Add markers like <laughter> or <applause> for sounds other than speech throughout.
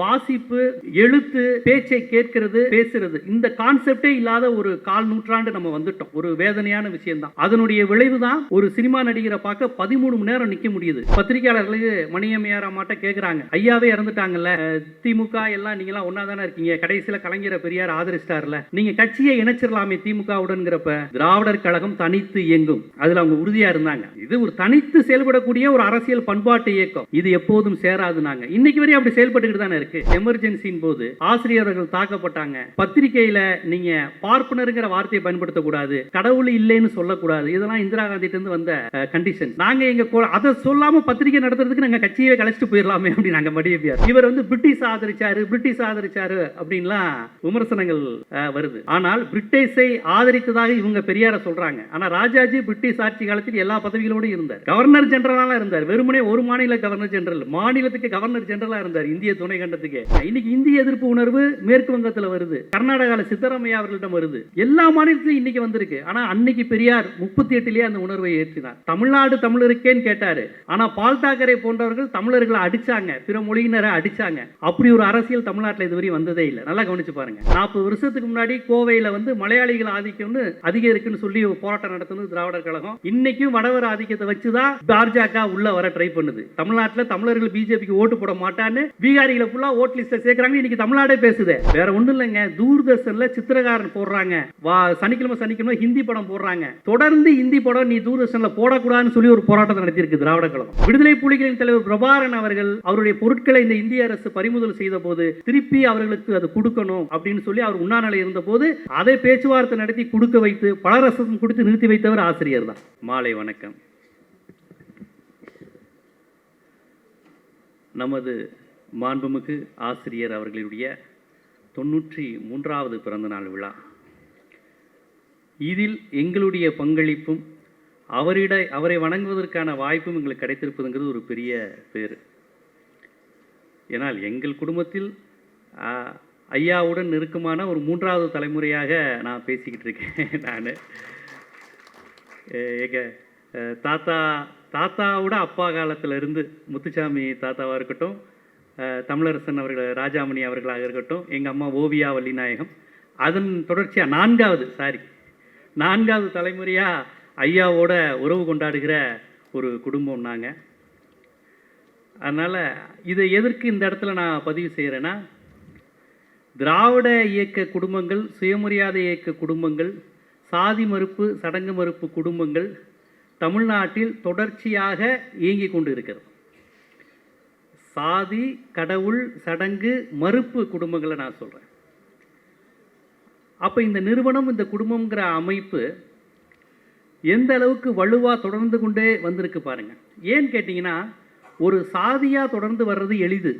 வாசிப்பு எழுத்து பேச்சை கேட்கிறது பேசுறது. இந்த கான்செப்டே இல்லாத ஒரு கால் நூற்றாண்டு நம்ம வந்துட்டோம். ஒரு வேதனையான விஷயம் தான் அதனுடைய விளைவு தான் ஒரு சினிமா நடிகரை பார்க்க பதிமூணு மணி நேரம் நிக்க முடியுது. பத்திரிகையாளர்களுக்கு மணியம்மையார் அம்மாட்ட கேக்குறாங்க. ஐயாவே இறந்துட்டாங்கல்ல. திமுக எல்லாம் நீங்க எல்லாம் ஒன்னா தானே இருக்கீங்க. கடைசியில கலைஞரை பெரியார் ஆதரிச்சிட்டார்ல. நீங்க கட்சியை இணைச்சிடலாமே திமுகவுடன்ங்கிறப்ப திராவிடர் கழகம் தனித்து இயங்கும். அதுல அவங்க உறுதியா இருந்தாங்க. இது ஒரு தனித்து செயல்படக்கூடிய ஒரு அரசியல் பண்பாட்டு இயக்கம். இது எப்போதும் சேராதுனாங்க இன்னைக்கு வரையும் அப்படி செயல்பட்டுக்கிட்டு தானே இருக்கு. எமர்ஜென்சியின் போது ஆசிரியர்கள் தாக்கப்பட்டாங்க. பத்திரிகையில நீங்க பார்ப்பனருங்கிற வார்த்தையை பயன்படுத்த கூடாது கடவுள் இல்லைன்னு சொல்லக்கூடாது. இதெல்லாம் இந்திரா காந்தி இருந்து வந்த கண்டிஷன் நாங்க எங்க அதை சொல்லாம பத்திரிகை நடத்துறதுக்கு நாங்க கட்சியே கலைச்சிட்டு போயிடலாமே அப்படி நாங்க மடியபியார் இவர் வந்து பிரிட்டிஷ் ஆதரிச்சாரு பிரிட்டிஷ் ஆதரிச்சாரு அப்படின்லாம் விமர்சனங்கள் வருது. ஆனால் பிரிட்டிஷை ஆதரித்ததாக இவங்க பெரியார சொல்றாங்க. ஆனா ராஜாஜி பிரிட்டிஷ் ஆட்சி காலத்தில் எல்லா பதவிகளோடும் இருந்தார். கவர்னர் ஜெனரலா இருந்தார். வெறுமனே ஒரு மாநில கவர்னர் ஜெனரல் மாநிலத்துக்கு கவர்னர் ஜெனரலா இருந்தார். இந்திய துணை கண்ட கண்டத்துக்கு இன்னைக்கு இந்திய எதிர்ப்பு உணர்வு மேற்கு வங்கத்துல வருது. கர்நாடகால சித்தராமையா அவர்களிடம் வருது. எல்லா மாநிலத்திலும் இன்னைக்கு வந்திருக்கு. ஆனா அன்னைக்கு பெரியார் முப்பத்தி எட்டுலயே அந்த உணர்வை ஏற்றினார். தமிழ்நாடு தமிழருக்கேன்னு கேட்டாரு. ஆனா பால் தாக்கரே போன்றவர்கள் தமிழர்களை அடிச்சாங்க. பிற மொழியினரை அடிச்சாங்க. அப்படி ஒரு அரசியல் தமிழ்நாட்டில் இதுவரை வந்ததே இல்லை. நல்லா கவனிச்சு பாருங்க. நாற்பது வருஷத்துக்கு முன்னாடி கோவையில வந்து மலையாளிகள் ஆதிக்கம்னு அதிகம் இருக்குன்னு சொல்லி போராட்டம் நடத்துனது திராவிடர் கழகம். இன்னைக்கும் வடவர் ஆதிக்கத்தை வச்சுதான் பாஜக உள்ள வர ட்ரை பண்ணுது. தமிழ்நாட்டில் தமிழர்கள் பிஜேபிக்கு ஓட்டு போட மாட்டான்னு பீகாரிகளை ஃபுல்லா ஓட் லிஸ்ட்ல சேர்க்கறாங்க. இன்னைக்கு தமிழ்நாடே பேசுது. வேற ஒண்ணும் இல்லைங்க. தூர்தர்ஷன்ல சித்திரகாரன் போடுறாங்க. வா சனிக்கிழமை சனிக்கிழமை ஹிந்தி படம் போடுறாங்க. தொடர்ந்து ஹிந்தி படம் நீ தூர்தர்ஷன்ல போடக்கூடாதுன்னு சொல்லி ஒரு போராட்டம் நடத்தியிருக்கு திராவிட கழகம். விடுதலை புலிகளின் தலைவர் பிரபாகரன் அவர்கள் அவருடைய பொருட்களை இந்த இந்திய அரசு பறிமுதல் செய்த போது திருப்பி அவர்களுக்கு அது கொடுக்கணும் அப்படின்னு சொல்லி அவர் உண்ணாநிலை இருந்த போது அதை பேச்சுவார்த்தை நடத்தி கொடுக்க வைத்து பலரசம் கொடுத்து நிறுத்தி வைத்தவர் ஆசிரியர் தான். மாலை வணக்கம். நமது மாண்புமிகு ஆசிரியர் அவர்களுடைய தொண்ணூற்றி மூன்றாவது பிறந்தநாள் விழா. இதில் எங்களுடைய பங்களிப்பும் அவரிட அவரை வணங்குவதற்கான வாய்ப்பும் எங்களுக்கு கிடைத்திருப்பதுங்கிறது ஒரு பெரிய பேர் ஏனால் எங்கள் குடும்பத்தில் ஐயாவுடன் நெருக்கமான ஒரு மூன்றாவது தலைமுறையாக நான் பேசிக்கிட்டு இருக்கேன் <laughs> நான். எங்க தாத்தா தாத்தாவோட அப்பா காலத்துல இருந்து முத்துசாமி தாத்தாவாக இருக்கட்டும் தமிழரசன் அவர்கள் ராஜாமணி அவர்களாக இருக்கட்டும் எங்கள் அம்மா ஓவியா வள்ளிநாயகம். அதன் தொடர்ச்சியாக நான்காவது சாரி நான்காவது தலைமுறையாக ஐயாவோட உறவு கொண்டாடுகிற ஒரு குடும்பம் நாங்கள் அதனால் இதை எதற்கு இந்த இடத்துல நான் பதிவு செய்கிறேன்னா திராவிட இயக்க குடும்பங்கள் சுயமரியாதை இயக்க குடும்பங்கள் சாதி மறுப்பு சடங்கு மறுப்பு குடும்பங்கள் தமிழ்நாட்டில் தொடர்ச்சியாக இயங்கிக் கொண்டு இருக்கிறது சாதி கடவுள் சடங்கு மறுப்பு குடும்பங்களை நான் சொல்கிறேன் அப்போ இந்த நிறுவனம் இந்த குடும்பம்ங்கிற அமைப்பு எந்த அளவுக்கு வலுவாக தொடர்ந்து கொண்டே வந்திருக்கு பாருங்கள் ஏன்னு கேட்டிங்கன்னா ஒரு சாதியாக தொடர்ந்து வர்றது எளிது.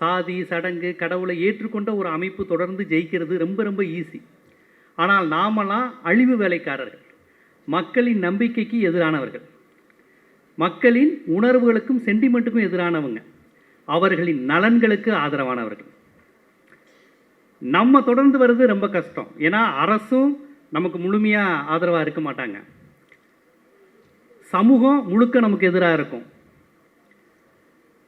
சாதி சடங்கு கடவுளை ஏற்றுக்கொண்ட ஒரு அமைப்பு தொடர்ந்து ஜெயிக்கிறது ரொம்ப ரொம்ப ஈஸி. ஆனால் நாமெல்லாம் அழிவு வேலைக்காரர்கள். மக்களின் நம்பிக்கைக்கு எதிரானவர்கள். மக்களின் உணர்வுகளுக்கும் சென்டிமெண்ட்டுக்கும் எதிரானவங்க. அவர்களின் நலன்களுக்கு ஆதரவானவர்கள். நம்ம தொடர்ந்து வர்றது ரொம்ப கஷ்டம். ஏன்னா அரசும் நமக்கு முழுமையாக ஆதரவாக இருக்க மாட்டாங்க. சமூகம் முழுக்க நமக்கு எதிராக இருக்கும்.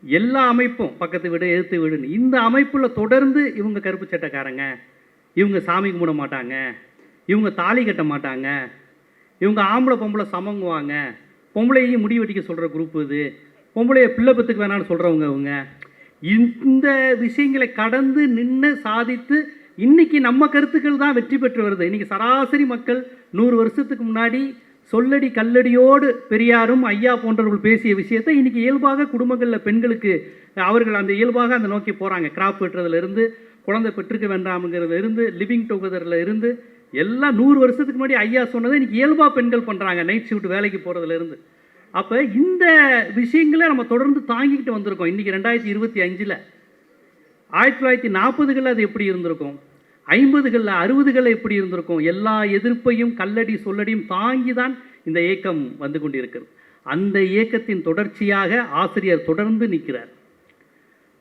எல்லா அமைப்பும் பக்கத்து வீடு எதிர்த்து வீடுன்னு இந்த அமைப்பில் தொடர்ந்து இவங்க கருப்பு சட்டைக்காரங்க இவங்க சாமி கும்பிட மாட்டாங்க இவங்க தாலி கட்ட மாட்டாங்க இவங்க ஆம்பளை பொம்பளை சமங்குவாங்க பொம்பளையும் முடி வெட்டிக்க சொல்கிற குரூப் இது பொம்பளைய பிள்ளை பத்துக்கு வேணாம்னு சொல்கிறவங்க அவங்க. இந்த விஷயங்களை கடந்து நின்று சாதித்து இன்றைக்கி நம்ம கருத்துக்கள் தான் வெற்றி பெற்று வருது. இன்றைக்கி சராசரி மக்கள் நூறு வருஷத்துக்கு முன்னாடி சொல்லடி கல்லடியோடு பெரியாரும் ஐயா போன்றவர்கள் பேசிய விஷயத்தை இன்றைக்கி இயல்பாக குடும்பங்களில் பெண்களுக்கு அவர்கள் அந்த இயல்பாக அந்த நோக்கி போகிறாங்க கிராப் வெட்டுறதுலேருந்து குழந்தை பெற்றுக்க வேண்டாம்ங்கிறதுலேருந்து லிவிங் டுகெதரில் இருந்து எல்லாம் நூறு வருஷத்துக்கு முன்னாடி ஐயா சொன்னதை இன்றைக்கி இயல்பாக பெண்கள் பண்ணுறாங்க நைட் ஷிஃப்ட் வேலைக்கு போகிறதுலேருந்து இருந்து. அப்போ இந்த விஷயங்களை நம்ம தொடர்ந்து தாங்கிக்கிட்டு வந்திருக்கோம். இன்றைக்கி ரெண்டாயிரத்தி இருபத்தி அஞ்சில். ஆயிரத்தி தொள்ளாயிரத்தி நாற்பதுகளில் அது எப்படி இருந்திருக்கும்? ஐம்பதுகளில் அறுபதுகளில் எப்படி இருந்திருக்கும்? எல்லா எதிர்ப்பையும் கல்லடி சொல்லடியும் தாங்கி தான் இந்த இயக்கம் வந்து கொண்டிருக்கிறது. அந்த இயக்கத்தின் தொடர்ச்சியாக ஆசிரியர் தொடர்ந்து நிற்கிறார்.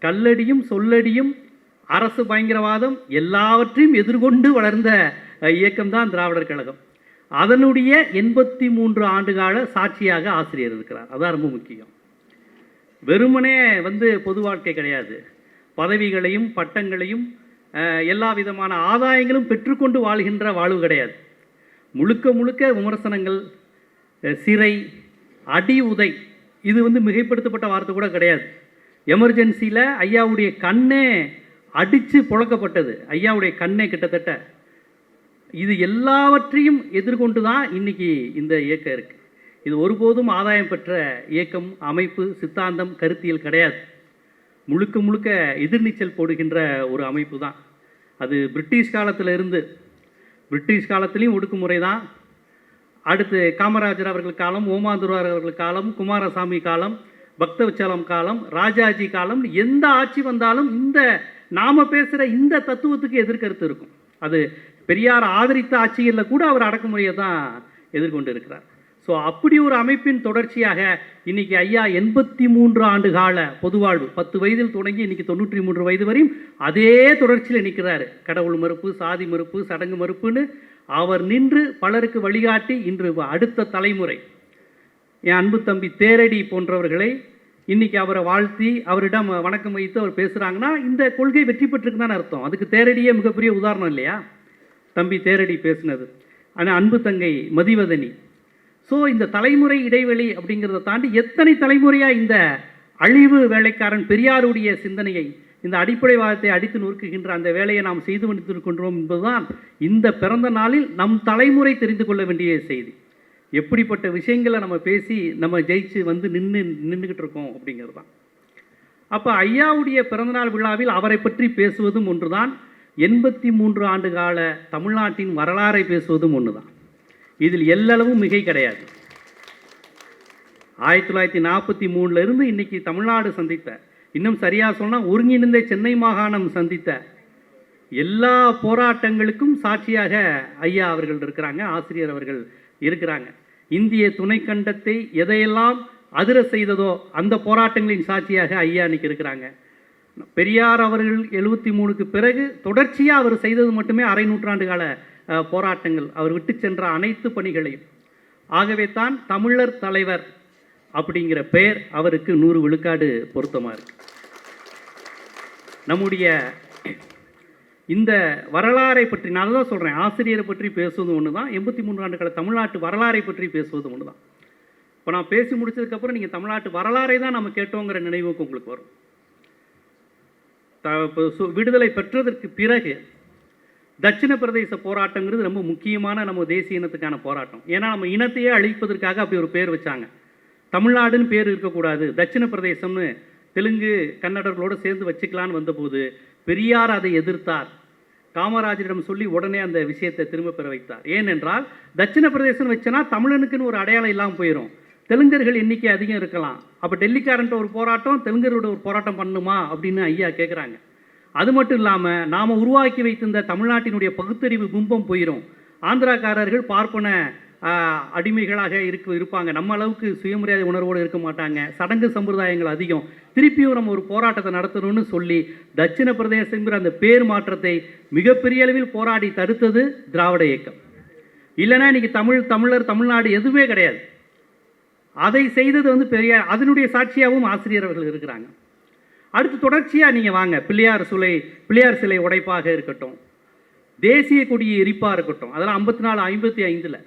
கல்லடியும் சொல்லடியும் அரசு பயங்கரவாதம் எல்லாவற்றையும் எதிர்கொண்டு வளர்ந்த இயக்கம் இயக்கம்தான் திராவிடர் கழகம். அதனுடைய எண்பத்தி மூன்று ஆண்டுகால சாட்சியாக ஆசிரியர் இருக்கிறார். அதான் ரொம்ப முக்கியம். வெறுமனே வந்து பொது வாழ்க்கை கிடையாது. பதவிகளையும் பட்டங்களையும் எல்லா விதமான ஆதாயங்களும் பெற்றுக்கொண்டு வாழ்கின்ற வாழ்வு கிடையாது. முழுக்க முழுக்க விமர்சனங்கள் சிறை அடி உதை இது வந்து மிகைப்படுத்தப்பட்ட வார்த்தை கூட கிடையாது. எமர்ஜென்சியில் ஐயாவுடைய கண்ணே அடித்து புழக்கப்பட்டது. ஐயாவுடைய கண்ணே கிட்டத்தட்ட இது எல்லாவற்றையும் எதிர்கொண்டு தான் இன்னைக்கு இந்த இயக்கம் இருக்குது இது ஒருபோதும் ஆதாயம் பெற்ற இயக்கம் அமைப்பு சித்தாந்தம் கருத்தியல் கிடையாது. முழுக்க முழுக்க எதிர்நீச்சல் போடுகின்ற ஒரு அமைப்பு தான் அது பிரிட்டிஷ் காலத்தில் இருந்து பிரிட்டிஷ் காலத்துலேயும் ஒடுக்குமுறை தான் அடுத்து காமராஜர் அவர்கள் காலம் ஓமாந்துரார் அவர்கள் காலம் குமாரசாமி காலம் பக்தவச்சலம் காலம் ராஜாஜி காலம் எந்த ஆட்சி வந்தாலும் இந்த நாம பேசுகிற இந்த தத்துவத்துக்கு எதிர்கருத்து இருக்கும். அது பெரியார் ஆதரித்த ஆட்சிகளில் கூட அவர் அடக்குமுறையை தான் எதிர்கொண்டு இருக்கிறார் ஸோ அப்படி ஒரு அமைப்பின் தொடர்ச்சியாக இன்னைக்கு ஐயா எண்பத்தி மூன்று ஆண்டு கால பொதுவாழ்வு பத்து வயதில் தொடங்கி இன்னைக்கு தொண்ணூற்றி மூன்று வயது வரையும் அதே தொடர்ச்சியில் நிற்கிறாரு கடவுள் மறுப்பு சாதி மறுப்பு சடங்கு மறுப்புன்னு அவர் நின்று பலருக்கு வழிகாட்டி இன்று அடுத்த தலைமுறை. என் அன்பு தம்பி தேரடி போன்றவர்களை இன்னைக்கு அவரை வாழ்த்தி அவரிடம் வணக்கம் வைத்து அவர் பேசுகிறாங்கன்னா இந்த கொள்கை வெற்றி பெற்றிருக்குன்னு அர்த்தம். அதுக்கு தேரடியே மிகப்பெரிய உதாரணம் இல்லையா? தம்பி தேரடி பேசினது. ஆனால் அன்பு தங்கை மதிவதனி. ஸோ இந்த தலைமுறை இடைவெளி அப்படிங்கிறத தாண்டி எத்தனை தலைமுறையாக இந்த அழிவு வேலைக்காரன் பெரியாருடைய சிந்தனையை இந்த அடிப்படைவாதத்தை அடித்து நொறுக்குகின்ற அந்த வேலையை நாம் செய்து கொண்டிருக்கின்றோம் என்பதுதான் இந்த பிறந்த நாளில் நம் தலைமுறை தெரிந்து கொள்ள வேண்டிய செய்தி. எப்படிப்பட்ட விஷயங்களை நம்ம பேசி நம்ம ஜெயிச்சு வந்து நின்று நின்றுக்கிட்டு இருக்கோம் அப்படிங்கிறது தான். அப்போ ஐயாவுடைய பிறந்தநாள் விழாவில் அவரை பற்றி பேசுவதும் ஒன்றுதான். எண்பத்தி மூன்று ஆண்டு கால தமிழ்நாட்டின் வரலாறை பேசுவதும் ஒன்று தான் இதில் எல்லளவும் மிகை கிடையாது. ஆயிரத்தி தொள்ளாயிரத்தி நாற்பத்தி மூணுல இருந்து இன்னைக்கு தமிழ்நாடு சந்தித்த இன்னும் சரியாக சொன்னால் ஒருங்கிணைந்த சென்னை மாகாணம் சந்தித்த எல்லா போராட்டங்களுக்கும் சாட்சியாக ஐயா அவர்கள் இருக்கிறாங்க ஆசிரியர் அவர்கள் இருக்கிறாங்க. இந்திய துணைக்கண்டத்தை எதையெல்லாம் அதிர செய்ததோ அந்த போராட்டங்களின் சாட்சியாக ஐயா இன்னைக்கு இருக்கிறாங்க. பெரியார் அவர்கள் எழுபத்தி மூணுக்கு பிறகு தொடர்ச்சியாக அவர் செய்தது மட்டுமே அரை நூற்றாண்டு கால போராட்டங்கள். அவர் விட்டு சென்ற அனைத்து பணிகளையும். ஆகவே தான் தமிழர் தலைவர் அப்படிங்கிற பெயர் அவருக்கு நூறு விழுக்காடு பொருத்தமாக இருக்கு. நம்முடைய இந்த வரலாறை பற்றி நான் தான் சொல்கிறேன் ஆசிரியரை பற்றி பேசுவது ஒன்று தான் எண்பத்தி மூன்று ஆண்டு கால தமிழ்நாட்டு வரலாறை பற்றி பேசுவது ஒன்று தான் இப்போ நான் பேசி முடிச்சதுக்கப்புறம் நீங்கள் தமிழ்நாட்டு வரலாறை தான் நம்ம கேட்டோங்கிற நினைவுக்கு உங்களுக்கு வரும். விடுதலை பெற்றதற்கு பிறகு தட்சிண பிரதேச போராட்டங்கிறது ரொம்ப முக்கியமான நம்ம தேசிய இனத்துக்கான போராட்டம். ஏன்னா நம்ம இனத்தையே அழிப்பதற்காக அப்படி ஒரு பேர் வச்சாங்க. தமிழ்நாடுன்னு பேர் இருக்கக்கூடாது. தட்சிண பிரதேசம்னு தெலுங்கு கன்னடர்களோடு சேர்ந்து வச்சுக்கலான்னு வந்தபோது பெரியார் அதை எதிர்த்தார். காமராஜரிடம் சொல்லி உடனே அந்த விஷயத்தை திரும்ப பெற வைத்தார். ஏனென்றால் தட்சிண பிரதேசம் வச்சனா தமிழனுக்குன்னு ஒரு அடையாளம் இல்லாமல் போயிடும் தெலுங்கர்கள் எண்ணிக்கை அதிகம் இருக்கலாம். அப்போ டெல்லிக்காரன்ட்ட ஒரு போராட்டம் தெலுங்கரோட ஒரு போராட்டம் பண்ணுமா அப்படின்னு ஐயா கேட்குறாங்க அது மட்டும் இல்லாமல் நாம் உருவாக்கி வைத்திருந்த தமிழ்நாட்டினுடைய பகுத்தறிவு பிம்பம் போயிடும் ஆந்திராக்காரர்கள் பார்ப்பன அடிமைகளாக இருக்க இருப்பாங்க. நம்ம அளவுக்கு சுயமரியாதை உணர்வோடு இருக்க மாட்டாங்க. சடங்கு சம்பிரதாயங்கள் அதிகம். திருப்பியும் நம்ம ஒரு போராட்டத்தை நடத்தணும்னு சொல்லி தட்சிண பிரதேசங்கிற அந்த பேர் மாற்றத்தை மிகப்பெரிய அளவில் போராடி தடுத்தது திராவிட இயக்கம். இல்லைன்னா இன்னைக்கு தமிழ் தமிழர் தமிழ்நாடு எதுவுமே கிடையாது. அதை செய்தது வந்து பெரிய அதனுடைய சாட்சியாகவும் ஆசிரியர் அவர்கள் இருக்கிறாங்க. அடுத்து தொடர்ச்சியாக நீங்கள் வாங்க. பிள்ளையார் சிலை பிள்ளையார் சிலை உடைப்பாக இருக்கட்டும். தேசிய கொடியை எரிப்பாக இருக்கட்டும். அதெல்லாம் ஐம்பத்தி நாலு ஐம்பத்தி ஐந்தில்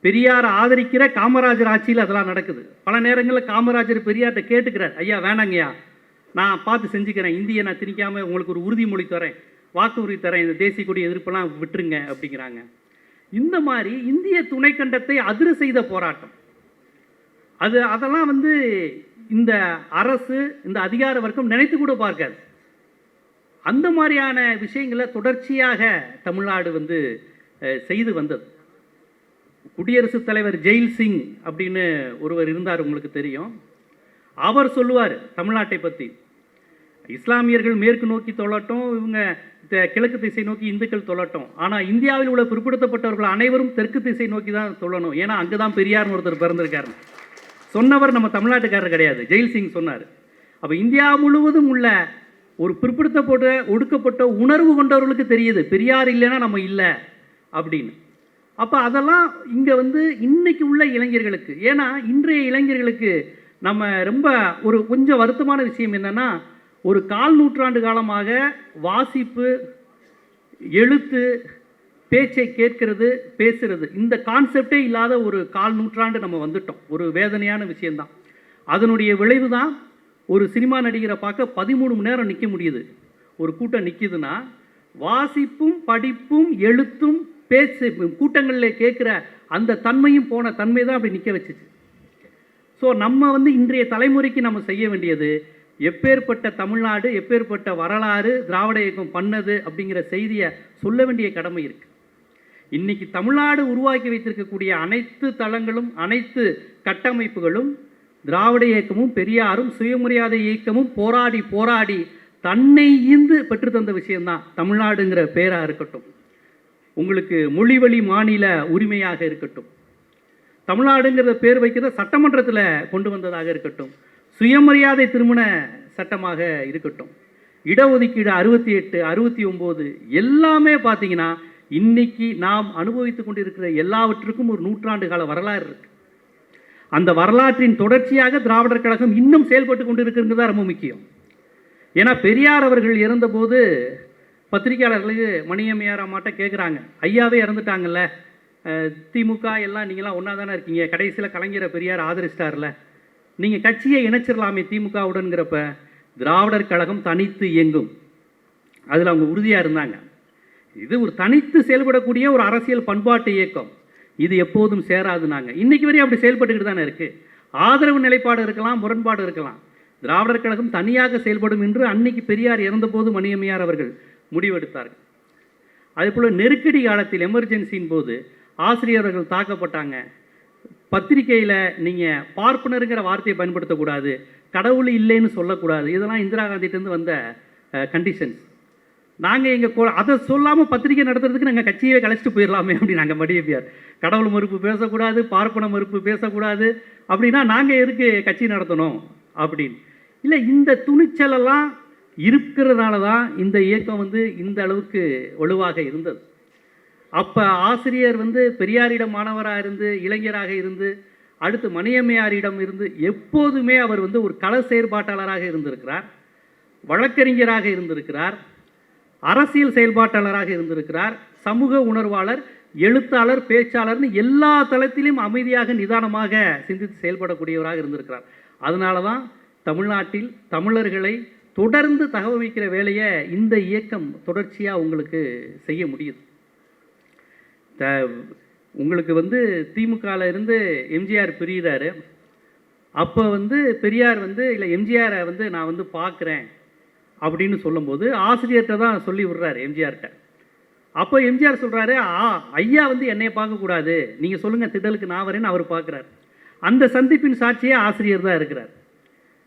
பெரியார் ஆதரிக்கிற காமராஜர் ஆட்சியில் அதெல்லாம் நடக்குது. பல நேரங்களில் காமராஜர் பெரியார்கிட்ட கேட்டுக்கிறார். ஐயா வேணாங்கய்யா. நான் பார்த்து செஞ்சுக்கிறேன். இந்தியை நான் திணிக்காமல் உங்களுக்கு ஒரு உறுதிமொழி தரேன். வாக்குறுதி தரேன். இந்த தேசிய கொடி எதிர்ப்பெல்லாம் விட்டுருங்க. அப்படிங்கிறாங்க. இந்த மாதிரி இந்திய துணைக்கண்டத்தை அதிர செய்த போராட்டம். அது அதெல்லாம் வந்து இந்த அரசு இந்த அதிகார வர்க்கம் நினைத்து கூட பார்க்காது. அந்த மாதிரியான விஷயங்களை தொடர்ச்சியாக தமிழ்நாடு வந்து செய்து வந்தது. குடியரசுத் தலைவர் ஜெயில் சிங் அப்படின்னு ஒருவர் இருந்தார் உங்களுக்கு தெரியும். அவர் சொல்லுவார் தமிழ்நாட்டை பற்றி இஸ்லாமியர்கள் மேற்கு நோக்கி தொழட்டும் இவங்க கிழக்கு திசை நோக்கி இந்துக்கள் தொழட்டும். ஆனால் இந்தியாவில் உள்ள பிற்படுத்தப்பட்டவர்கள் அனைவரும் தெற்கு திசை நோக்கி தான் தொழணும். ஏன்னா அங்கே தான் பெரியார்னு ஒருத்தர் பிறந்திருக்காரு சொன்னவர் நம்ம தமிழ்நாட்டுக்காரர் கிடையாது. ஜெயில் சிங் சொன்னார். அப்போ இந்தியா முழுவதும் உள்ள ஒரு பிற்படுத்தப்பட்ட ஒடுக்கப்பட்ட உணர்வு கொண்டவர்களுக்கு தெரியுது. பெரியார் இல்லைன்னா நம்ம இல்லை அப்படின்னு. அப்போ அதெல்லாம் இங்கே வந்து இன்றைக்கி உள்ள இளைஞர்களுக்கு ஏன்னா இன்றைய இளைஞர்களுக்கு நம்ம ரொம்ப ஒரு கொஞ்சம் வருத்தமான விஷயம் என்னென்னா ஒரு கால் நூற்றாண்டு காலமாக வாசிப்பு எழுத்து பேச்சை கேட்கிறது பேசுறது. இந்த கான்செப்டே இல்லாத ஒரு கால் நூற்றாண்டு நம்ம வந்துட்டோம். ஒரு வேதனையான விஷயந்தான் அதனுடைய விளைவு தான் ஒரு சினிமா நடிகரை பார்க்க பதிமூணு மணி நேரம் நிற்க முடியுது. ஒரு கூட்டம் நிற்கிதுன்னா வாசிப்பும் படிப்பும் எழுத்தும் பேச்சு கூட்டங்களில் கேட்குற அந்த தன்மையும் போன தன்மை தான் அப்படி நிற்க வச்சுச்சு. ஸோ நம்ம வந்து இன்றைய தலைமுறைக்கு நம்ம செய்ய வேண்டியது எப்பேற்பட்ட தமிழ்நாடு எப்பேற்பட்ட வரலாறு திராவிட இயக்கம் பண்ணது அப்படிங்கிற செய்தியை சொல்ல வேண்டிய கடமை இருக்குது இன்னைக்கு தமிழ்நாடு உருவாக்கி வைத்திருக்கக்கூடிய அனைத்து தளங்களும் அனைத்து கட்டமைப்புகளும் திராவிட இயக்கமும் பெரியாரும் சுயமரியாதை இயக்கமும் போராடி போராடி தன்னை ஈந்து பெற்றுத்தந்த விஷயம்தான் தமிழ்நாடுங்கிற பேராக இருக்கட்டும். உங்களுக்கு மொழிவழி மாநில உரிமையாக இருக்கட்டும். தமிழ்நாடுங்கிறத பேர் வைக்கிறத சட்டமன்றத்தில் கொண்டு வந்ததாக இருக்கட்டும். சுயமரியாதை திருமண சட்டமாக இருக்கட்டும். இடஒதுக்கீடு அறுபத்தி எட்டு அறுபத்தி ஒம்பது எல்லாமே பார்த்தீங்கன்னா இன்னைக்கு நாம் அனுபவித்துக் கொண்டிருக்கிற எல்லாவற்றுக்கும் ஒரு நூற்றாண்டு கால வரலாறு இருக்கு. அந்த வரலாற்றின் தொடர்ச்சியாக திராவிடர் கழகம் இன்னும் செயல்பட்டு கொண்டிருக்கிறது தான் ரொம்ப முக்கியம். ஏன்னா பெரியார் அவர்கள் இறந்தபோது பத்திரிகையாளர்களுக்கு மணியம்மையார் அம்மாட்ட கேட்குறாங்க ஐயாவே இறந்துட்டாங்கல்ல. திமுக எல்லாம் நீங்களாம் ஒன்றா தானே இருக்கீங்க. கடைசியில் கலைஞர பெரியார் ஆதரிச்சிட்டார்ல. நீங்கள் கட்சியை இணைச்சிடலாமே திமுகவுடன்கிறப்ப திராவிடர் கழகம் தனித்து இயங்கும். அதில் அவங்க உறுதியாக இருந்தாங்க. இது ஒரு தனித்து செயல்படக்கூடிய ஒரு அரசியல் பண்பாட்டு இயக்கம். இது எப்போதும் சேராது நாங்கள் இன்றைக்கு வரையும் அப்படி செயல்பட்டுக்கிட்டு தானே இருக்குது ஆதரவு நிலைப்பாடு இருக்கலாம் முரண்பாடு இருக்கலாம். திராவிடர் கழகம் தனியாக செயல்படும் என்று அன்னைக்கு பெரியார் இறந்தபோது மணியம்மையார் அவர்கள் முடிவெடுத்தார்கள். அதேபோல் நெருக்கடி காலத்தில் எமர்ஜென்சியின் போது ஆசிரியர்கள் தாக்கப்பட்டாங்க. பத்திரிக்கையில் நீங்கள் பார்ப்பனருங்கிற வார்த்தையை பயன்படுத்தக்கூடாது கடவுள் இல்லைன்னு சொல்லக்கூடாது. இதெல்லாம் இந்திரா காந்திகிட்டேருந்து வந்த கண்டிஷன்ஸ் நாங்கள் எங்கள் அதை சொல்லாமல் பத்திரிக்கை நடத்துறதுக்கு நாங்கள் கட்சியே கலைச்சிட்டு போயிடலாமே அப்படின்னு நாங்கள் மடியப்பியார் கடவுள் மறுப்பு பேசக்கூடாது பார்ப்பன மறுப்பு பேசக்கூடாது அப்படின்னா நாங்கள் எதுக்கு கட்சி நடத்தணும் அப்படின்னு. இல்லை இந்த துணிச்சலெல்லாம் இருக்கிறதுனால தான் இந்த இயக்கம் வந்து இந்த அளவுக்கு வலுவாக இருந்தது. அப்போ ஆசிரியர் வந்து பெரியாரிடம் மாணவராக இருந்து இளைஞராக இருந்து அடுத்து மணியம்மையாரிடம் இருந்து எப்போதுமே அவர் வந்து ஒரு கள செயற்பாட்டாளராக இருந்திருக்கிறார் வழக்கறிஞராக இருந்திருக்கிறார் அரசியல் செயல்பாட்டாளராக இருந்திருக்கிறார். சமூக உணர்வாளர் எழுத்தாளர் பேச்சாளர்னு எல்லா தளத்திலும் அமைதியாக நிதானமாக சிந்தித்து செயல்படக்கூடியவராக இருந்திருக்கிறார். அதனால தான் தமிழ்நாட்டில் தமிழர்களை தொடர்ந்து தகவல் வைக்கிற வேலையை இந்த இயக்கம் தொடர்ச்சியாக உங்களுக்கு செய்ய முடியுது. த உங்களுக்கு வந்து திமுகவில் இருந்து எம்ஜிஆர் பிரிகிறாரு அப்போ வந்து பெரியார் வந்து இல்லை எம்ஜிஆரை வந்து நான் வந்து பார்க்குறேன் அப்படின்னு சொல்லும்போது ஆசிரியர்கிட்ட தான் சொல்லி விடுறாரு எம்ஜிஆர்கிட்ட. அப்போ எம்ஜிஆர் சொல்கிறாரு ஆ ஐயா வந்து என்னை பார்க்கக்கூடாது. நீங்கள் சொல்லுங்கள் திடலுக்கு நான் வரேன்னு அவர் பார்க்குறாரு. அந்த சந்திப்பின் சாட்சியே ஆசிரியர் தான் இருக்கிறார்.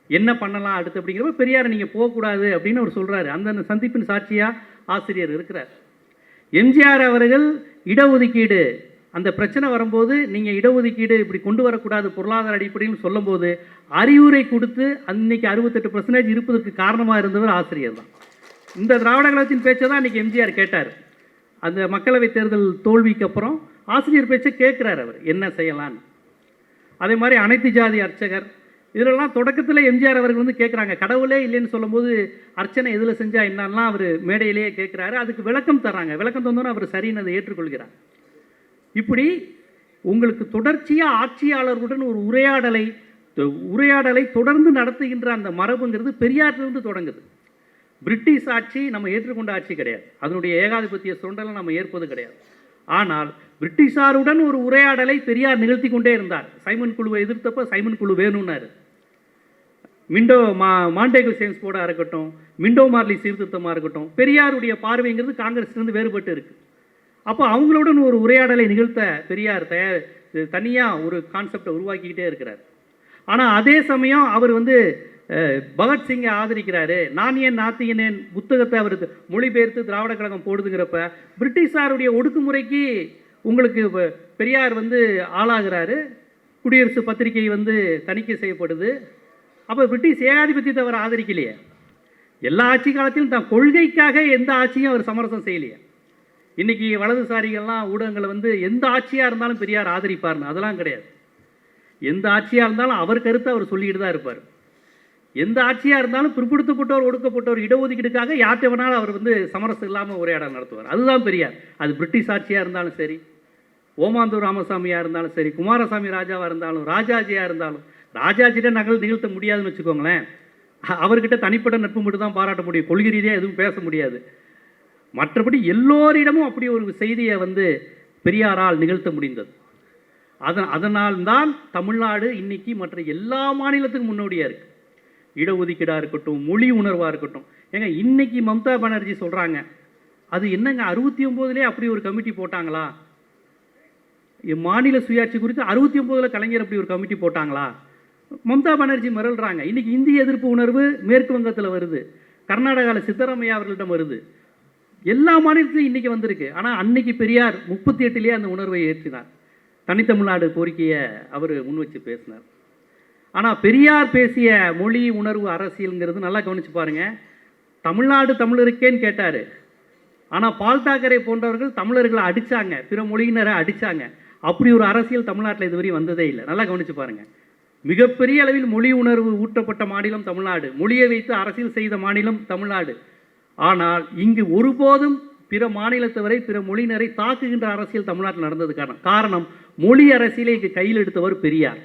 என்ன பண்ணலாம் அடுத்து அப்படிங்கிறப்ப பெரியாரை நீங்கள் போகக்கூடாது அப்படின்னு அவர் சொல்கிறாரு அந்தந்த அந்த சந்திப்பின் சாட்சியாக ஆசிரியர் இருக்கிறார். எம்ஜிஆர் அவர்கள் இடஒதுக்கீடு அந்த பிரச்சனை வரும்போது நீங்கள் இடஒதுக்கீடு இப்படி கொண்டு வரக்கூடாது பொருளாதார அடிப்படையில் சொல்லும்போது அறிவுரை கொடுத்து அன்னைக்கு அறுபத்தெட்டு பர்சன்டேஜ் இருப்பதற்கு காரணமாக இருந்தவர் ஆசிரியர் தான். இந்த திராவிட கழகத்தின் பேச்சை தான் அன்றைக்கி எம்ஜிஆர் கேட்டார். அந்த மக்களவைத் தேர்தல் தோல்விக்கு அப்புறம் ஆசிரியர் பேச்சை கேட்குறாரு அவர் என்ன செய்யலான்னு அதே மாதிரி அனைத்து ஜாதி அர்ச்சகர் இதிலெல்லாம் தொடக்கத்தில் எம்ஜிஆர் அவர்கள் வந்து கேட்குறாங்க. கடவுளே இல்லைன்னு சொல்லும்போது அர்ச்சனை எதில் செஞ்சால் என்னன்னா அவர் மேடையிலேயே கேட்குறாரு. அதுக்கு விளக்கம் தர்றாங்க. விளக்கம் தந்தோன்னே அவர் சரின்னு அதை ஏற்றுக்கொள்கிறார். இப்படி உங்களுக்கு தொடர்ச்சியாக ஆட்சியாளர்களுடன் ஒரு உரையாடலை உரையாடலை தொடர்ந்து நடத்துகின்ற அந்த மரபுங்கிறது பெரியாற்றிலிருந்து தொடங்குது. பிரிட்டிஷ் ஆட்சி நம்ம ஏற்றுக்கொண்ட ஆட்சி கிடையாது. அதனுடைய ஏகாதிபத்திய சுரண்டலை நம்ம ஏற்பது கிடையாது. ஆனால் பிரிட்டிஷாருடன் ஒரு உரையாடலை பெரியார் நிகழ்த்தி கொண்டே இருந்தார். சைமன் குழுவை எதிர்த்தப்ப சைமன் குழு வேணும்னாரு. மிண்டோ மா மாண்டேகல் சேம்ஸ் போர்டாக இருக்கட்டும் மிண்டோ மார்லி சீர்திருத்தமாக இருக்கட்டும் பெரியாருடைய பார்வைங்கிறது காங்கிரஸ்லேருந்து வேறுபட்டு இருக்குது அப்போ அவங்களுடன் ஒரு உரையாடலை நிகழ்த்த பெரியார் தயார் தனியாக ஒரு கான்செப்டை உருவாக்கிக்கிட்டே இருக்கிறார். ஆனால் அதே சமயம் அவர் வந்து பகத்சிங்கை ஆதரிக்கிறாரு. நான் ஏன் நாத்தியனேன் புத்தகத்தை அவர் மொழிபெயர்த்து திராவிட கழகம் போடுதுங்கிறப்ப பிரிட்டிஷாருடைய ஒடுக்குமுறைக்கு உங்களுக்கு பெரியார் வந்து ஆளாகிறாரு. குடியரசு பத்திரிகை வந்து தணிக்கை செய்யப்படுது. அப்போ பிரிட்டிஷ் ஏகாதிபத்தியத்தை அவர் ஆதரிக்கலையே. எல்லா ஆட்சி காலத்திலும் தான் கொள்கைக்காக எந்த ஆட்சியும் அவர் சமரசம் செய்யலையே. இன்னைக்கு வலதுசாரிகள்லாம் ஊடகங்களை வந்து எந்த ஆட்சியாக இருந்தாலும் பெரியார் ஆதரிப்பார்னு அதெல்லாம் கிடையாது. எந்த ஆட்சியாக இருந்தாலும் அவர் கருத்தை அவர் சொல்லிக்கிட்டு தான் இருப்பார். எந்த ஆட்சியாக இருந்தாலும் பிற்படுத்தப்பட்டோர் ஒடுக்கப்பட்டோர் இடஒதுக்கீடுக்காக யார்கிட்ட வேணாலும் அவர் வந்து சமரசம் இல்லாமல் உரையாடல் நடத்துவார். அதுதான் பெரியார். அது பிரிட்டிஷ் ஆட்சியாக இருந்தாலும் சரி ஓமாந்தூர் ராமசாமியாக இருந்தாலும் சரி குமாரசாமி ராஜாவாக இருந்தாலும் ராஜாஜியாக இருந்தாலும் ராஜாஜிட்ட நகல் நிகழ்த்த முடியாதுன்னு வச்சுக்கோங்களேன் அவர்கிட்ட தனிப்பட்ட நட்பு மட்டும் தான் பாராட்ட முடியும். கொள்கை ரீதியாக எதுவும் பேச முடியாது. மற்றபடி எல்லோரிடமும் அப்படி ஒரு செய்தியை வந்து பெரியாரால் நிகழ்த்த முடிந்தது. அதன் அதனால்தான் தமிழ்நாடு இன்னைக்கு மற்ற எல்லா மாநிலத்துக்கும் முன்னோடியாக இருக்குது இடஒதுக்கீடாக இருக்கட்டும் மொழி உணர்வாக இருக்கட்டும். ஏங்க இன்னைக்கு மம்தா பானர்ஜி சொல்கிறாங்க அது என்னங்க அறுபத்தி ஒம்போதுலேயே அப்படி ஒரு கமிட்டி போட்டாங்களா? மாநில சுயாட்சி குறித்து அறுபத்தி ஒம்போதில் கலைஞர் அப்படி ஒரு கமிட்டி போட்டாங்களா? மம்தா பானர்ஜி மிரள்றாங்க. இன்றைக்கி இந்திய எதிர்ப்பு உணர்வு மேற்கு வங்கத்தில் வருது. கர்நாடகாவில் சித்தராமையா அவர்களிடம் வருது. எல்லா மாநிலத்திலையும் இன்றைக்கி வந்திருக்கு. ஆனால் அன்னைக்கு பெரியார் முப்பத்தி எட்டுலேயே அந்த உணர்வை ஏற்றினார். தனித்தமிழ்நாடு கோரிக்கையை அவர் முன் வச்சு பேசினார். ஆனால் பெரியார் பேசிய மொழி உணர்வு அரசியலுங்கிறது நல்லா கவனிச்சு பாருங்கள் தமிழ்நாடு தமிழருக்கேன்னு கேட்டார். ஆனால் பால்தாக்கரை போன்றவர்கள் தமிழர்களை அடிச்சாங்க. பிற மொழியினரை அடிச்சாங்க. அப்படி ஒரு அரசியல் தமிழ்நாட்டில் இதுவரை வந்ததே இல்லை. நல்லா கவனிச்சு பாருங்கள் மிகப்பெரிய அளவில் மொழி உணர்வு ஊட்டப்பட்ட மாநிலம் தமிழ்நாடு. மொழியை வைத்து அரசியல் செய்த மாநிலம் தமிழ்நாடு. ஆனால் இங்கு ஒருபோதும் பிற மாநிலத்தவரை பிற மொழியினரை தாக்குகின்ற அரசியல் தமிழ்நாட்டில் நடந்தது காரணம். காரணம் மொழி அரசியலை இங்கு கையில் எடுத்தவர் பெரியார்.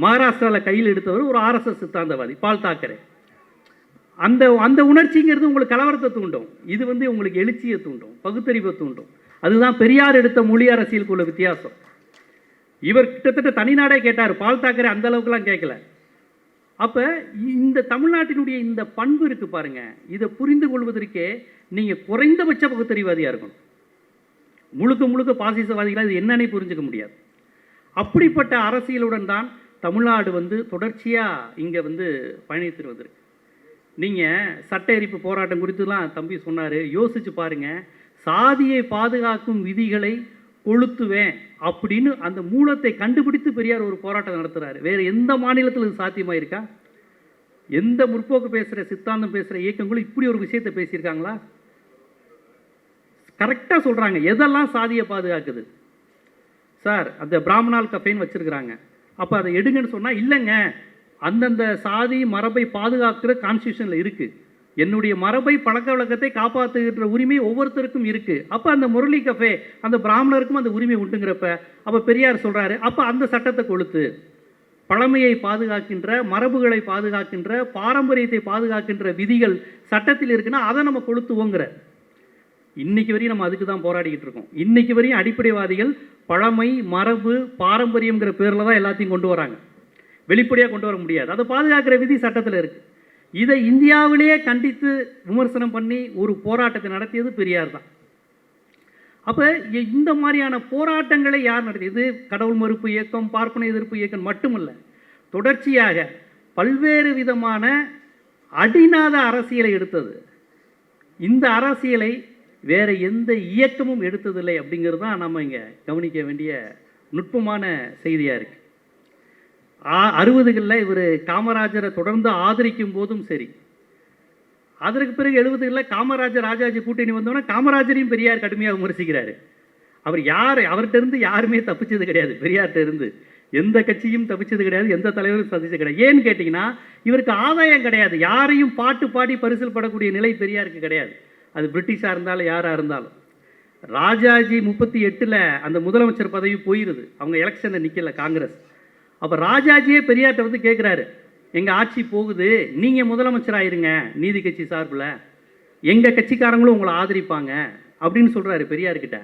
மகாராஷ்டிராவில் கையில் எடுத்தவர் ஒரு ஆர்எஸ்எஸ் சித்தாந்தவாதி பால் தாக்கரே. அந்த அந்த உணர்ச்சிங்கிறது உங்களுக்கு கலவரத்தை தூண்டும். இது வந்து உங்களுக்கு எழுச்சியை தூண்டும் பகுத்தறிவை தூண்டும். அதுதான் பெரியார் எடுத்த மொழி அரசியலுக்குள்ள வித்தியாசம். இவர் கிட்டத்தட்ட தனிநாடே கேட்டார். பால் தாக்கரே அந்த அளவுக்குலாம் கேட்கல. அப்போ இந்த தமிழ்நாட்டினுடைய இந்த பண்பு இருக்குது பாருங்கள் இதை புரிந்து கொள்வதற்கே நீங்கள் குறைந்தபட்ச பகுத்தறிவாதியாக இருக்கணும். முழுக்க முழுக்க பாசிசவாதிகளாக இது என்னன்னே புரிஞ்சுக்க முடியாது. அப்படிப்பட்ட அரசியலுடன் தான் தமிழ்நாடு வந்து தொடர்ச்சியாக இங்கே வந்து பயணித்து வந்திருக்கு நீங்கள் சட்ட எரிப்பு போராட்டம் குறித்துலாம் தம்பி சொன்னார். யோசித்து பாருங்கள் சாதியை பாதுகாக்கும் விதிகளை கொளுத்துவேன் அப்படின்னு அந்த மூலத்தை கண்டுபிடித்து பெரியார் ஒரு போராட்டம் நடத்துகிறாரு வேறு எந்த மாநிலத்தில் இது சாத்தியமாக இருக்கா எந்த முற்போக்கு பேசுகிற சித்தாந்தம் பேசுகிற இயக்கங்களும் இப்படி ஒரு விஷயத்தை பேசியிருக்காங்களா? கரெக்டாக சொல்கிறாங்க எதெல்லாம் சாதியை பாதுகாக்குது? சார் அந்த பிராமணால் கஃபேன்னு வச்சுருக்கிறாங்க. அப்போ அதை எடுங்கன்னு சொன்னால் இல்லைங்க. அந்தந்த சாதி மரபை பாதுகாக்கிற கான்ஸ்டியூஷனில் இருக்குது என்னுடைய மரபை பழக்க வழக்கத்தை காப்பாற்றுகின்ற உரிமை ஒவ்வொருத்தருக்கும் இருக்குது அப்போ அந்த முரளி கஃபே அந்த பிராமணருக்கும் அந்த உரிமை உண்டுங்கிறப்ப அப்போ பெரியார் சொல்கிறாரு அப்போ அந்த சட்டத்தை கொளுத்து. பழமையை பாதுகாக்கின்ற மரபுகளை பாதுகாக்கின்ற பாரம்பரியத்தை பாதுகாக்கின்ற விதிகள் சட்டத்தில் இருக்குன்னா அதை நம்ம கொளுத்துவோங்கிற. இன்னைக்கு வரையும் நம்ம அதுக்கு தான் போராடிக்கிட்டு இருக்கோம். இன்னைக்கு வரையும் அடிப்படைவாதிகள் பழமை மரபு பாரம்பரியங்கிற பேரில் தான் எல்லாத்தையும் கொண்டு வராங்க. வெளிப்படையாக கொண்டு வர முடியாது. அதை பாதுகாக்கிற விதி சட்டத்தில் இருக்குது இதை இந்தியாவிலேயே கண்டித்து விமர்சனம் பண்ணி ஒரு போராட்டத்தை நடத்தியது பெரியார் தான். அப்போ இந்த மாதிரியான போராட்டங்களை யார் நடத்தியது? கடவுள் மறுப்பு இயக்கம் பார்ப்பன எதிர்ப்பு இயக்கம் மட்டுமல்ல தொடர்ச்சியாக பல்வேறு விதமான அடிநாத அரசியலை எடுத்தது. இந்த அரசியலை வேறு எந்த இயக்கமும் எடுத்ததில்லை அப்படிங்கிறது தான் நம்ம இங்கே கவனிக்க வேண்டிய நுட்பமான செய்தியாக இருக்குது அறுபதுகளில் இவர் காமராஜரை தொடர்ந்து ஆதரிக்கும் போதும் சரி. அதற்கு பிறகு எழுபதுகளில் காமராஜர் ராஜாஜி கூட்டணி வந்தோன்னே காமராஜரையும் பெரியார் கடுமையாக விமர்சிக்கிறாரு. அவர் யார் அவர்கிட்ட இருந்து யாருமே தப்பிச்சது கிடையாது. பெரியார்கிட்ட இருந்து எந்த கட்சியும் தப்பிச்சது கிடையாது எந்த தலைவரும் சந்திச்சது கிடையாது. ஏன்னு கேட்டிங்கன்னா இவருக்கு ஆதாயம் கிடையாது. யாரையும் பாட்டு பாடி பரிசில் படக்கூடிய நிலை பெரியாருக்கு கிடையாது. அது பிரிட்டிஷாக இருந்தாலும் யாராக இருந்தாலும். ராஜாஜி முப்பத்தி எட்டில் அந்த முதலமைச்சர் பதவி போயிருது. அவங்க எலெக்ஷனில் நிற்கல காங்கிரஸ். அப்போ ராஜாஜியே பெரியார்கிட்ட வந்து கேட்குறாரு எங்கள் ஆட்சி போகுது. நீங்கள் முதலமைச்சராயிருங்க நீதி கட்சி சார்பில். எங்கள் கட்சிக்காரங்களும் உங்களை ஆதரிப்பாங்க. அப்படின்னு சொல்கிறாரு பெரியார்கிட்ட.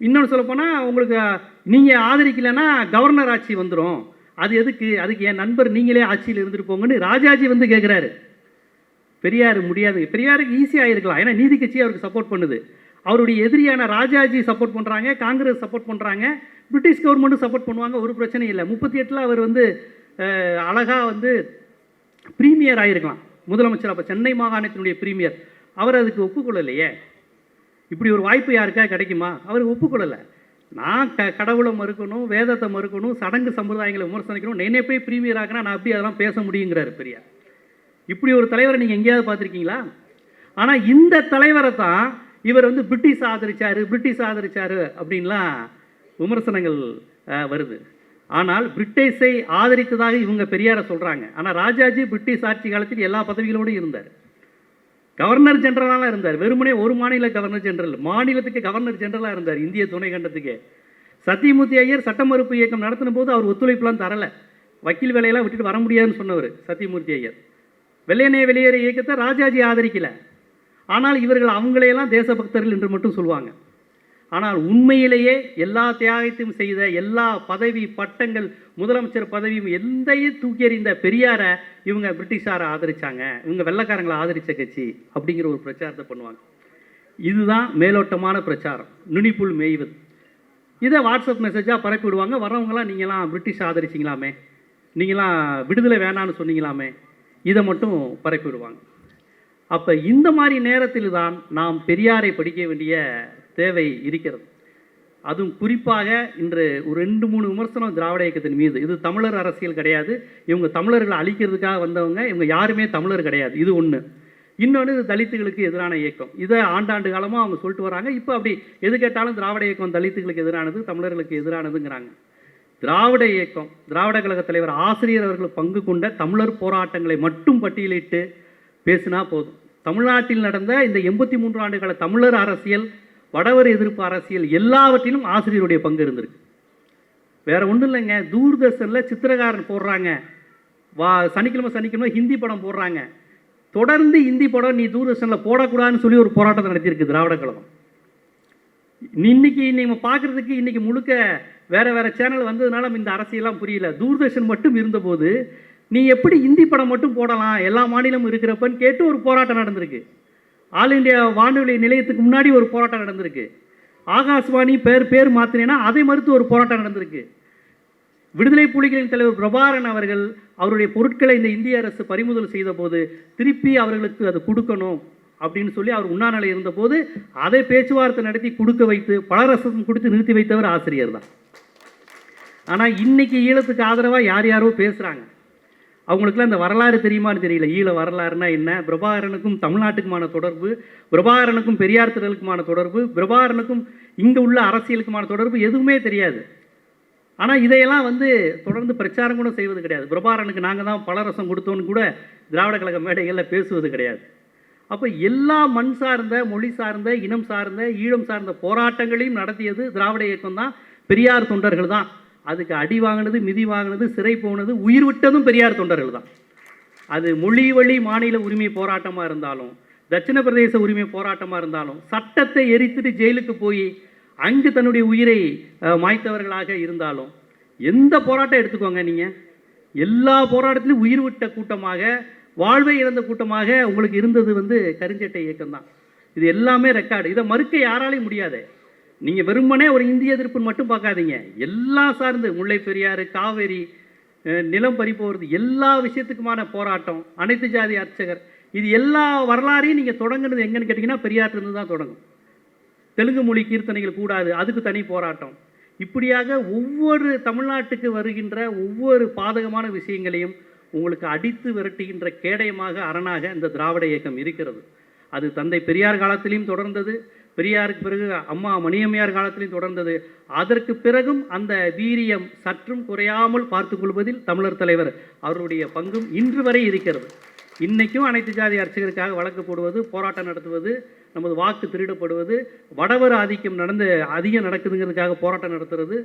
இன்னொன்று சொல்லப்போனால் உங்களுக்கு நீங்கள் ஆதரிக்கலைன்னா கவர்னர் ஆட்சி வந்துடும் அது எதுக்கு? அதுக்கு என் நண்பர் நீங்களே ஆட்சியில் இருந்துட்டு போங்கன்னு ராஜாஜி வந்து கேட்குறாரு பெரியார் முடியாது பெரியாருக்கு ஈஸியாக இருக்கலாம். ஏன்னா நீதி கட்சி அவருக்கு சப்போர்ட் பண்ணுது. அவருடைய எதிரியான ராஜாஜி சப்போர்ட் பண்ணுறாங்க காங்கிரஸ் சப்போர்ட் பண்ணுறாங்க பிரிட்டிஷ் கவர்மெண்ட்டும் சப்போர்ட் பண்ணுவாங்க ஒரு பிரச்சனையும் இல்லை. முப்பத்தி எட்டில் அவர் வந்து அழகாக வந்து ப்ரீமியர் ஆகிருக்கலாம் முதலமைச்சர் அப்போ சென்னை மாகாணத்தினுடைய ப்ரீமியர் அவர் அதுக்கு ஒப்புக்கொள்ளலையே. இப்படி ஒரு வாய்ப்பு யாருக்கா கிடைக்குமா? அவர் ஒப்புக்கொள்ளலை. நான் க கடவுளை மறுக்கணும் வேதத்தை மறுக்கணும் சடங்கு சம்பிரதாயங்களை விமர்சனிக்கணும். நேனே போய் ப்ரீமியர் ஆகினா நான் அப்படி அதெல்லாம் பேச முடியுங்கிறாரு பெரியார். இப்படி ஒரு தலைவரை நீங்கள் எங்கேயாவது பார்த்துருக்கீங்களா? ஆனால் இந்த தலைவரை தான் இவர் வந்து பிரிட்டிஷ் ஆதரிச்சாரு பிரிட்டிஷ் ஆதரிச்சாரு அப்படின்லாம் விமர்சனங்கள் வருது. ஆனால் பிரிட்டிஷை ஆதரித்ததாக இவங்க பெரியாரை சொல்கிறாங்க ஆனால் ராஜாஜி பிரிட்டிஷ் ஆட்சி காலத்தில் எல்லா பதவிகளோடும் இருந்தார். கவர்னர் ஜெனரலாக இருந்தார். வெறுமனே ஒரு மாநில கவர்னர் ஜெனரல் மாநிலத்துக்கு கவர்னர் ஜெனரலாக இருந்தார் இந்திய துணை கண்டத்துக்கு. சத்தியமூர்த்தி ஐயர் சட்ட மறுப்பு இயக்கம் நடத்தின போது அவர் ஒத்துழைப்புலாம் தரலை. வக்கீல் வேலையெல்லாம் விட்டுட்டு வர முடியாதுன்னு சொன்னவர் சத்தியமூர்த்தி ஐயர். வெள்ளையனே வெளியேற இயக்கத்தை ராஜாஜி ஆதரிக்கலை. ஆனால் இவர்கள் அவங்களையெல்லாம் தேசபக்தர்கள் என்று மட்டும் சொல்லுவாங்க. ஆனால் உண்மையிலேயே எல்லா தியாகத்தையும் செய்த எல்லா பதவி பட்டங்கள் முதலமைச்சர் பதவியும் எந்தையும் தூக்கி எறிந்த பெரியாரை இவங்க பிரிட்டிஷாரை ஆதரித்தாங்க இவங்க வெள்ளைக்காரங்களை ஆதரித்த கட்சி அப்படிங்கிற ஒரு பிரச்சாரத்தை பண்ணுவாங்க. இதுதான் மேலோட்டமான பிரச்சாரம். நுனிப்புள் மேய்வது. இதை வாட்ஸ்அப் மெசேஜாக பரப்பி விடுவாங்க. வரவங்களாம் நீங்களாம் பிரிட்டிஷ் ஆதரிச்சிங்களாமே. நீங்களாம் விடுதலை வேணான்னு சொன்னீங்களாமே. இதை மட்டும் பரப்பி விடுவாங்க. அப்போ இந்த மாதிரி நேரத்தில் தான் நாம் பெரியாரை படிக்க வேண்டிய தேவை இருக்கிறது. அதுவும் குறிப்பாக இன்று ஒரு ரெண்டு மூணு விமர்சனம் திராவிட இயக்கத்தின் மீது. இது தமிழர் அரசியல் கிடையாது. இவங்க தமிழர்களை அழிக்கிறதுக்காக வந்தவங்க இவங்க யாருமே தமிழர் கிடையாது. இது ஒன்று இன்னொன்று இது தலித்துகளுக்கு எதிரான இயக்கம். இதை ஆண்டாண்டு காலமாக அவங்க சொல்லிட்டு வராங்க இப்போ அப்படி எது கேட்டாலும் திராவிட இயக்கம் தலித்துகளுக்கு எதிரானது தமிழர்களுக்கு எதிரானதுங்கிறாங்க. திராவிட இயக்கம் திராவிட கழக தலைவர் ஆசிரியர் அவர்கள் பங்கு கொண்ட தமிழர் போராட்டங்களை மட்டும் பட்டியலிட்டு பேசினா போதும். தமிழ்நாட்டில் நடந்த இந்த எண்பத்தி மூன்று ஆண்டுகால தமிழர் அரசியல் வடவர் எதிர்ப்பு அரசியல் எல்லாவற்றிலும் ஆசிரியருடைய பங்கு இருந்திருக்கு. வேற ஒன்றும் இல்லைங்க. தூர்தர்ஷனில் சித்திரகாரன் போடுறாங்க. வா சனிக்கிழமை சனிக்கிழமை ஹிந்தி படம் போடுறாங்க. தொடர்ந்து ஹிந்தி படம் நீ தூர்தர்ஷனில் போடக்கூடாதுன்னு சொல்லி ஒரு போராட்டத்தை நடத்தியிருக்கு திராவிட கழகம். இன்னைக்கு நம்ம பார்க்குறதுக்கு இன்னைக்கு முழுக்க வேற வேற சேனல் வந்ததுனால இந்த அரசியலாம் புரியல. தூர்தர்ஷன் மட்டும் இருந்தபோது நீ எப்படி இந்தி படம் மட்டும் போடலாம்? எல்லா மாநிலமும் இருக்கிறப்பன்னு கேட்டு ஒரு போராட்டம் நடந்திருக்கு. ஆல் இந்தியா வானொலி நிலையத்துக்கு முன்னாடி ஒரு போராட்டம் நடந்திருக்கு. ஆகாஷ்வாணி பேர் பேர் மாற்றினேன்னா அதை மறுத்து ஒரு போராட்டம் நடந்திருக்கு. விடுதலை புலிகளின் தலைவர் பிரபாகரன் அவர்கள் அவருடைய பொருட்களை இந்த இந்திய அரசு பறிமுதல் செய்த போது திருப்பி அவர்களுக்கு அது கொடுக்கணும் அப்படின்னு சொல்லி அவர் உண்ணாநிலை இருந்தபோது அதை பேச்சுவார்த்தை நடத்தி கொடுக்க வைத்து பலரசம் கொடுத்து நிறுத்தி வைத்தவர் ஆசிரியர் தான். ஆனால் இன்னைக்கு ஈழத்துக்கு ஆதரவாக யார் யாரோ பேசுகிறாங்க அவங்களுக்குலாம் இந்த வரலாறு தெரியுமான்னு தெரியல. ஈழ வரலாறுனா என்ன? பிரபாகரனுக்கும் தமிழ்நாட்டுக்குமான தொடர்பு பிரபாகரனுக்கும் பெரியார் திடலுக்குமான தொடர்பு பிரபாகரனுக்கும் இங்கே உள்ள அரசியலுக்குமான தொடர்பு எதுவுமே தெரியாது. ஆனால் இதையெல்லாம் வந்து தொடர்ந்து பிரச்சாரம் கூட செய்வது கிடையாது. பிரபாகரனுக்கு நாங்கள் தான் பலரசம் கொடுத்தோன்னு கூட திராவிட கழக மேடைகளில் பேசுவது கிடையாது. அப்போ எல்லா மண் சார்ந்த மொழி சார்ந்த இனம் சார்ந்த ஈழம் சார்ந்த போராட்டங்களையும் நடத்தியது திராவிட இயக்கம் தான் பெரியார் தொண்டர்கள் தான். அதுக்கு அடி வாங்கினது மிதி வாங்கினது சிறை போனது உயிர் விட்டதும் பெரியார் தொண்டர்கள் தான். அது மொழி வழி மாநில உரிமை போராட்டமாக இருந்தாலும் தட்சிண பிரதேச உரிமை போராட்டமாக இருந்தாலும் சட்டத்தை எரித்துட்டு ஜெயிலுக்கு போய் அங்கு தன்னுடைய உயிரை மாய்த்தவர்களாக இருந்தாலும் எந்த போராட்டம் எடுத்துக்கோங்க நீங்கள் எல்லா போராட்டத்திலும் உயிர் விட்ட கூட்டமாக வாழ்வை இழந்த கூட்டமாக உங்களுக்கு இருந்தது வந்து கருஞ்சட்டை இயக்கம் தான் இது எல்லாமே ரெக்கார்டு இதை மறுக்க யாராலையும் முடியாது. நீங்கள் வெறுமனே ஒரு இந்திய எதிர்ப்புன்னு மட்டும் பார்க்காதீங்க. எல்லா சார்ந்து முல்லை பெரியாறு காவேரி நிலம் பறி போகிறது எல்லா விஷயத்துக்குமான போராட்டம் அனைத்து ஜாதி அர்ச்சகர். இது எல்லா வரலாறையும் நீங்கள் தொடங்குனது எங்கன்னு கேட்டிங்கன்னா பெரியாற்றிலிருந்து தான் தொடங்கும். தெலுங்கு மொழி கீர்த்தனைகள் கூடாது அதுக்கு தனி போராட்டம். இப்படியாக ஒவ்வொரு தமிழ்நாட்டுக்கு வருகின்ற ஒவ்வொரு பாதகமான விஷயங்களையும் உங்களுக்கு அடித்து விரட்டுகின்ற கேடயமாக அரணாக இந்த திராவிட இயக்கம் இருக்கிறது. அது தந்தை பெரியார் காலத்திலையும் தொடர்ந்தது பெரியாருக்கு பிறகு அம்மா மணியம்மையார் காலத்திலையும் தொடர்ந்தது. அதற்கு பிறகும் அந்த வீரியம் சற்றும் குறையாமல் பார்த்து கொள்வதில் தமிழர் தலைவர் அவருடைய பங்கும் இன்று வரை இருக்கிறது. இன்றைக்கும் அனைத்து ஜாதி அர்ச்சகருக்காக வழக்கு போடுவது போராட்டம் நடத்துவது நமது வாக்கு திருடப்படுவது வடவர் ஆதிக்கம் நடந்து அதிகம் நடக்குதுங்கிறதுக்காக போராட்டம் நடத்துறது.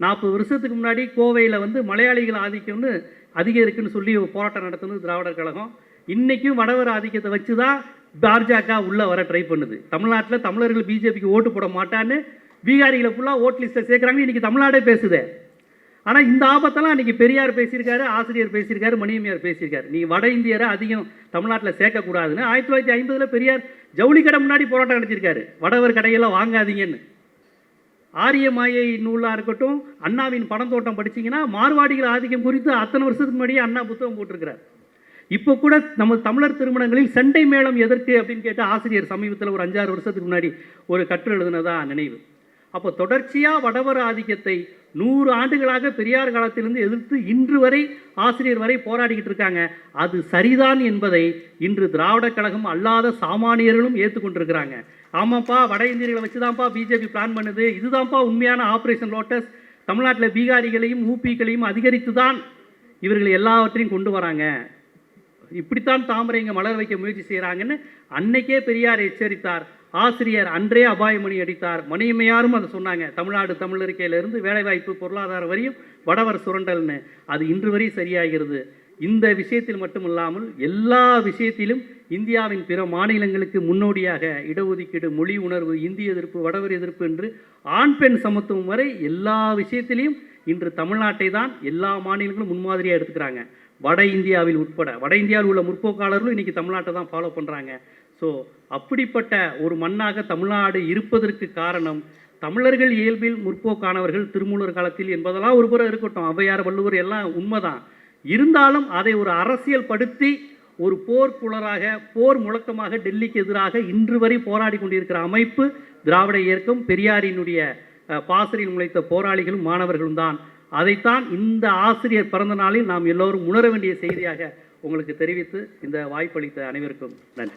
நாற்பது வருஷத்துக்கு முன்னாடி கோவையில் வந்து மலையாளிகள் ஆதிக்கம்னு அதிகம் இருக்குன்னு சொல்லி போராட்டம் நடத்துனது திராவிடர் கழகம். இன்றைக்கும் வடவர் ஆதிக்கத்தை வச்சு தான் பாஜக உள்ளே வர ட்ரை பண்ணுது. தமிழ்நாட்டில் தமிழர்கள் பிஜேபிக்கு ஓட்டு போட மாட்டான்னு பீகாரிகளை ஃபுல்லாக ஓட் லிஸ்ட்டை சேர்க்குறாங்க. இன்றைக்கி தமிழ்நாடே பேசுதே. ஆனால் இந்த ஆபத்தெல்லாம் அன்றைக்கி பெரியார் பேசியிருக்காரு ஆசிரியர் பேசியிருக்காரு மணியம்மையார் பேசியிருக்காரு. நீ வட இந்தியரை அதிகம் தமிழ்நாட்டில் சேர்க்கக்கூடாதுன்னு ஆயிரத்தி தொள்ளாயிரத்தி ஐம்பதில் பெரியார் ஜவுளி கடை முன்னாடி போராட்டம் நடத்தியிருக்காரு. வடவர் கடையெல்லாம் வாங்காதீங்கன்னு. ஆரிய மாயை நூலாக இருக்கட்டும் அண்ணாவின் படம் தோட்டம் படிச்சீங்கன்னா மார்வாடிகள் ஆதிக்கம் குறித்து அத்தனை வருஷத்துக்கு முன்னாடியே அண்ணா புத்தகம் போட்டிருக்கிறார். இப்போ கூட நம்ம தமிழர் திருமணங்களில் சண்டை மேளம் எதற்கு அப்படின்னு கேட்டு ஆசிரியர் சமீபத்தில் ஒரு அஞ்சாறு வருஷத்துக்கு முன்னாடி ஒரு கற்று எழுதுனதா நினைவு. அப்போ தொடர்ச்சியாக வடவர் ஆதிக்கத்தை நூறு ஆண்டுகளாக பெரியார் காலத்திலிருந்து எதிர்த்து இன்று வரை ஆசிரியர் வரை போராடிக்கிட்டு இருக்காங்க. அது சரிதான் என்பதை இன்று திராவிட கழகம் அல்லாத சாமானியர்களும் ஏற்றுக்கொண்டிருக்கிறாங்க ஆமாப்பா வட இந்தியர்களை வச்சு தான்ப்பா பிஜேபி பிளான் பண்ணுது. இதுதான்ப்பா உண்மையான ஆப்ரேஷன் லோட்டஸ் தமிழ்நாட்டில் பீகாரிகளையும் ஊபிகளையும் அதிகரித்து தான் இவர்கள் எல்லாவற்றையும் கொண்டு வராங்க. இப்படித்தான் தாமரை இங்கே மலர் வைக்க முயற்சி செய்கிறாங்கன்னு அன்னைக்கே பெரியார் எச்சரித்தார். ஆசிரியர் அன்றே அபாயமணி அடித்தார். மணியம்மையாரும் அதை சொன்னாங்க. தமிழ்நாடு தமிழருக்கையிலிருந்து வேலைவாய்ப்பு பொருளாதார வரியும் வடவர் சுரண்டல்னு. அது இன்று வரை சரியாகிறது. இந்த விஷயத்தில் மட்டுமில்லாமல் எல்லா விஷயத்திலும் இந்தியாவின் பிற மாநிலங்களுக்கு முன்னோடியாக இடஒதுக்கீடு மொழி உணர்வு இந்திய எதிர்ப்பு வடவர் எதிர்ப்பு என்று ஆண் பெண் சமத்துவம் வரை எல்லா விஷயத்திலையும் இன்று தமிழ்நாட்டை தான் எல்லா மாநிலங்களும் முன்மாதிரியாக எடுத்துக்கிறாங்க. வட இந்தியாவில் உட்பட வட இந்தியாவில் உள்ள முற்போக்காளர்களும் இன்னைக்கு தமிழ்நாட்டை தான் ஃபாலோ பண்ணுறாங்க ஸோ அப்படிப்பட்ட ஒரு மண்ணாக தமிழ்நாடு இருப்பதற்கு காரணம் தமிழர்கள் இயல்பில் முற்போக்கானவர்கள் திருமூலர் காலத்தில் என்பதெல்லாம் ஒரு புறம் இருக்கட்டும். ஔவையார் வள்ளுவர் எல்லாம் உண்மைதான். இருந்தாலும் அதை ஒரு அரசியல் படுத்தி ஒரு போர் புலராக போர் முழக்கமாக டெல்லிக்கு எதிராக இன்று வரை போராடி கொண்டிருக்கிற அமைப்பு திராவிட இயக்கம் பெரியாரினுடைய பாசரில் முளைத்த போராளிகளும் மாணவர்களும் தான். அதைத்தான் இந்த ஆசிரியர் பிறந்த நாளில் நாம் எல்லோரும் உணர வேண்டிய செய்தியாக உங்களுக்கு தெரிவித்து இந்த வாய்ப்பளித்த அனைவருக்கும் நன்றி.